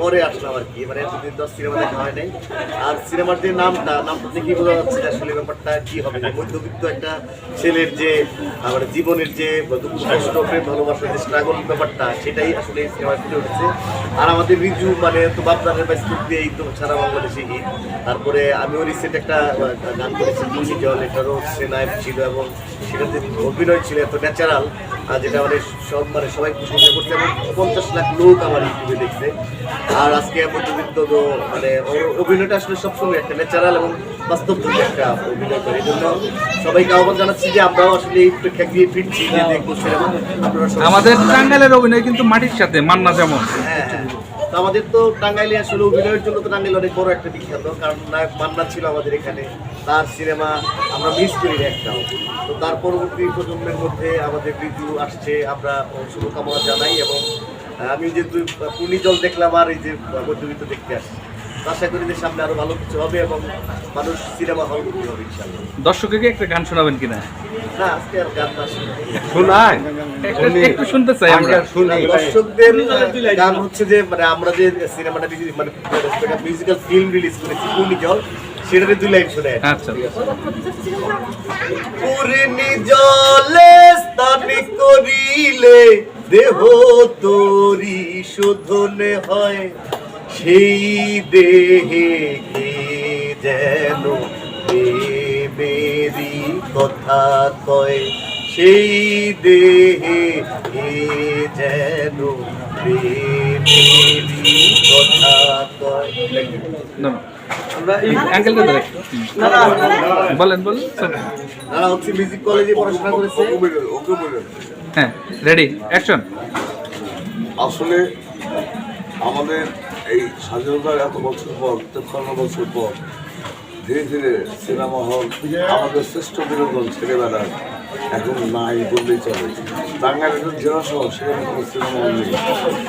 পরে আসলাম আর কি। মানে এতদিন তো সিনেমা দেখা হয় নাই। আর সিনেমার যে নামটা নামটা দেখেই বোঝা যাচ্ছে আসলে ব্যাপারটা কি হবে। মধ্যবিত্ত একটা ছেলের যে আহ, মানে জীবনের যে দুঃখ ভালোবাসার যে স্ট্রাগল ব্যাপারটা সেটাই আসলে এই সিনেমায় ফুটে উঠেছে। আর আমাদের রিজু মানে তো বাপদানের বাইস্কুপ দিয়েই তো সারা বাংলাদেশে হিট তারপরে আমিও রিসেন্ট একটা গান করেছি জল এটারও সে নায়ক ছিল এবং সেটাতে অভিনয় ছিল এত ন্যাচারাল যেটা মানে সব মানে সবাই প্রশংসা করছে এবং পঞ্চাশ লাখ লোক আমার ইউটিউবে দেখছে। আর আজকে মধ্যবিত্ত তো মানে অভিনয়টা আসলে সবসময় একটা ন্যাচারাল এবং বাস্তব একটা অভিনয় করে। এই জন্য সবাইকে আহ্বান জানাচ্ছি যে আমরাও আসলে এই দিয়ে ফিরছি যে দেখব সেরকম আমাদের টাঙ্গালের অভিনয় কিন্তু মাটির সাথে, মান্না যেমন। তো আমাদের তো টাঙ্গাইলে আসলে অভিনয়ের জন্য তো টাঙ্গাইল অনেক বড় একটা বিখ্যাত, কারণ নায়ক মান্না ছিল আমাদের এখানে, তার সিনেমা আমরা মিস করি একটাও। তো তার পরবর্তী প্রজন্মের মধ্যে আমাদের ঋতু আসছে, আমরা শুভকামনা জানাই এবং আমি যে দুই, পূর্ণি জল দেখলাম আর এই যে মধ্যবিত্ত দেখতে আসছি। আশা করি যে সামনে আরও ভালো কিছু হবে এবং মানুষ সিনেমা হল হবে ইনশাল্লাহ দর্শককে একটা গান শোনাবেন কিনা? না আজকে আর গান না। শুনি। শোনায় একটু শুনতে চাই আমরা। শুনি। দর্শকদের গান হচ্ছে যে মানে আমরা যে সিনেমাটা মানে মিউজিক্যাল ফিল্ম রিলিজ করেছি পূর্ণি জল সেটাতে দুই লাইন শুনে। আচ্ছা। পূর্ণি জলে স্নান করিলে দেহ তোরি শোধনে হয় সেই দেহে যেন কথা কয় সেই দেহে যেন কথা কয়। ধরে বলেন বলেন তারা হচ্ছে মিউজিক কলেজে পড়াশোনা করেছে। ওকে বলে হ্যাঁ রেডি অ্যাকশন আসলে আমাদের এই স্বাধীনতার এত বছর পর তেপ্পান্ন বছর পর ধীরে ধীরে সিনেমা হল আমাদের শ্রেষ্ঠ বিনোদন ছেলেবেলার এখন নাই বললেই চলে। টাঙ্গাইল একটা জেলা শহর সেখানে কোনো সিনেমা হল নেই।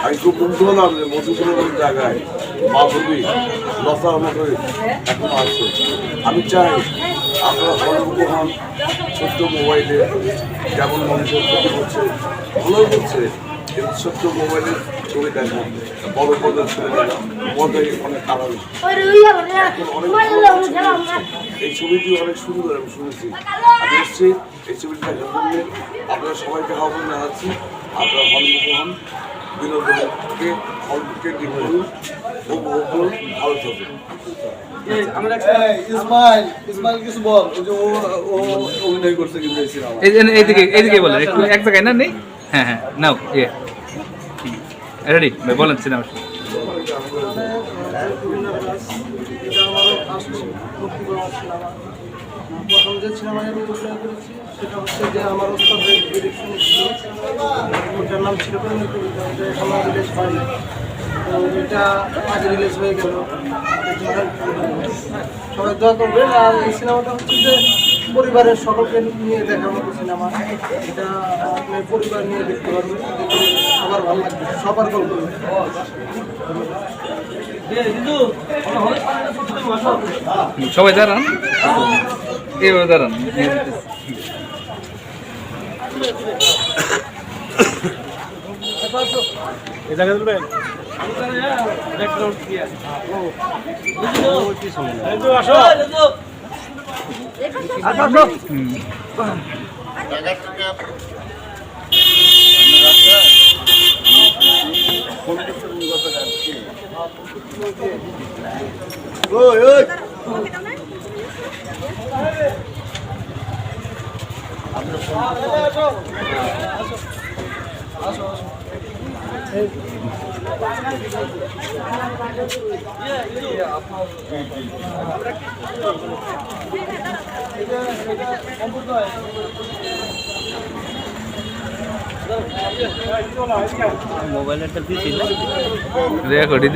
আমি খুব মুগ্ধ হলাম যে মধুসূদন জায়গায় মাধবী লতা মতো এখন আছে আমি চাই আপনারা অনর্গ হন ছোট্ট মোবাইলে যেমন মানুষের ক্ষতি করছে, ভালোই করছে, কিন্তু ছোট্ট মোবাইলের ছবি দেখা বড় পর্দার ছবি অনেক এই ছবিটি অনেক সুন্দর আমি শুনেছি। আমি এসেছি এই ছবিটি দেখার জন্য আপনারা সবাইকে আহ্বান জানাচ্ছি। আপনারা হলমুখ হন বিনোদনকে উপভোগ করুন ভালো থাকুন। ইসমাইল ইসমাইল কিছু বল। ওই যে ও ও অভিনয় করছে কিন্তু এই সিনেমা এই যে- এইদিকে এইদিকে বলেন একটু এক জায়গায় না নেই? হ্যাঁ হ্যাঁ নাও ইয়ে রেডি বলেন, সিনেমা সিনেমা প্রথম যে সেটা হচ্ছে যে আমার ওটার নাম ছিল রিলিজ হয়নি এটা রিলিজ হয়ে করবেন আর এই সিনেমাটা হচ্ছে যে পরিবারের সকলকে নিয়ে দেখার মতো সিনেমা। এটা আপনি পরিবার নিয়ে দেখতে পারবেন। সবার ভালো লাগবে সবার গল্প। সবাই দাঁড়ান। এইভাবে দাঁড়ান। ওই রেকর্ড